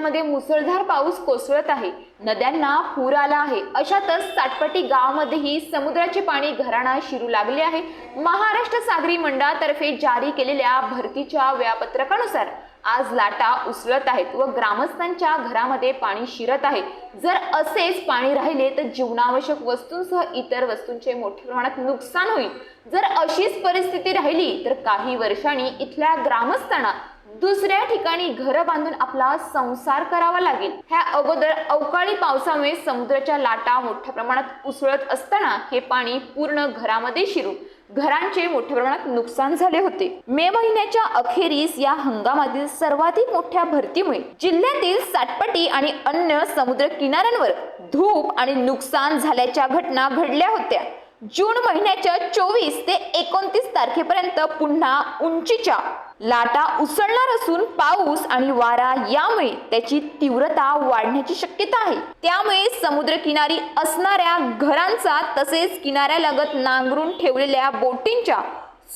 मुसळधार पाऊस कोसळत आहे. नद्यांना पूर आला आहे. अशातच साटपटी गावामध्येही समुद्राचे पाणी घराणा शिरू लागले आहे. महाराष्ट्र सागरी मंडळातर्फे जारी केलेल्या भरतीच्या वेळापत्रकानुसार आज लाटा उसळत आहेत व ग्रामस्थांच्या घरामध्ये पाणी शिरत आहे. जर असेच पाणी राहिले तर जीवनावश्यक वस्तूंसह इतर वस्तूंचे मोठ्या प्रमाणात नुकसान होईल. जर अशीच परिस्थिती राहिली तर काही वर्षांनी इथल्या ग्रामस्थांना दुसऱ्या ठिकाणी घरं बांधून आपला संसार करावा लागेल. ह्या अगोदर अवकाळी पावसामुळे समुद्राच्या लाटा मोठ्या प्रमाणात उसळत असताना हे पाणी पूर्ण घरामध्ये शिरू. घरांचे मोठ्या प्रमाणात नुकसान झाले होते. मे महिन्याच्या अखेरीस या हंगामातील सर्वाधिक मोठ्या भरतीमुळे जिल्ह्यातील साटपटी आणि अन्य समुद्र किनाऱ्यांवर धूप आणि नुकसान झाल्याच्या घटना घडल्या होत्या. जून महिन्याच्या चोवीस ते एकोणतीस तारखेपर्यंत पुन्हा उंचीच्या लाटा उसळणार असून पाऊस आणि वारा यामुळे त्याची तीव्रता वाढण्याची शक्यता आहे. त्यामुळे समुद्रकिनारी असणाऱ्या घरांचा तसेच किनाऱ्यालगत नांगरून ठेवलेल्या बोटींच्या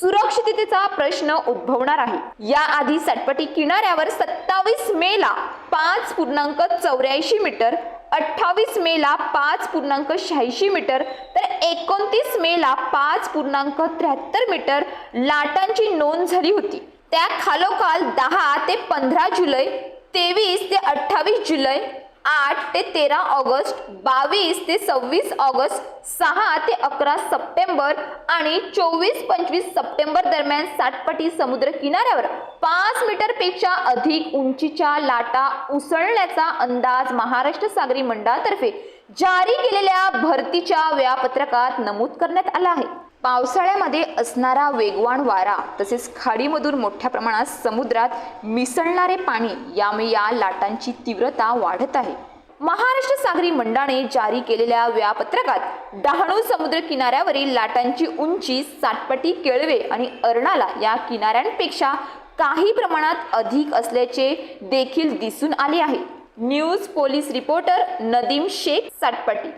सुरक्षिततेचा प्रश्न उद्भवणार आहे. याआधी सटपटी किनाऱ्यावर सत्तावीस मे ला पाच पूर्णांक चौऱ्याऐंशी मीटर अठ्ठावीस मेला पाच पूर्णांक शहाऐंशी मीटर तर एकोणतीस मेला पाच पूर्णांक त्र्याहत्तर मीटर लाटांची नोंद झाली होती. त्या खालोखाल दहा ते पंधरा जुलै तेवीस ते अठ्ठावीस जुलै आठ ते तेरा ऑगस्ट बावीस ते सव्वीस ऑगस्ट सहा ते अकरा सप्टेंबर आणि चोवीस पंचवीस सप्टेंबर दरम्यान सातपटी समुद्र किनाऱ्यावर पाच मीटरपेक्षा अधिक उंचीच्या लाटा उसळण्याचा अंदाज महाराष्ट्र सागरी मंडळातर्फे जारी केलेल्या भरतीच्या वेळापत्रकात नमूद करण्यात आला आहे. पावसाळ्यामध्ये असणारा वेगवान वारा तसेच खाडीमधून मोठ्या प्रमाणात समुद्रात मिसळणारे पाणी यामुळे या लाटांची तीव्रता वाढत आहे. महाराष्ट्र सागरी मंडळाने जारी केलेल्या वेळापत्रकात डहाणू समुद्र किनाऱ्यावरील लाटांची उंची सातपटी केळवे आणि अर्णाला या किनाऱ्यांपेक्षा काही प्रमाणात अधिक असल्याचे देखील दिसून आले आहे. News police reporter Nadeem Shaikh Satpati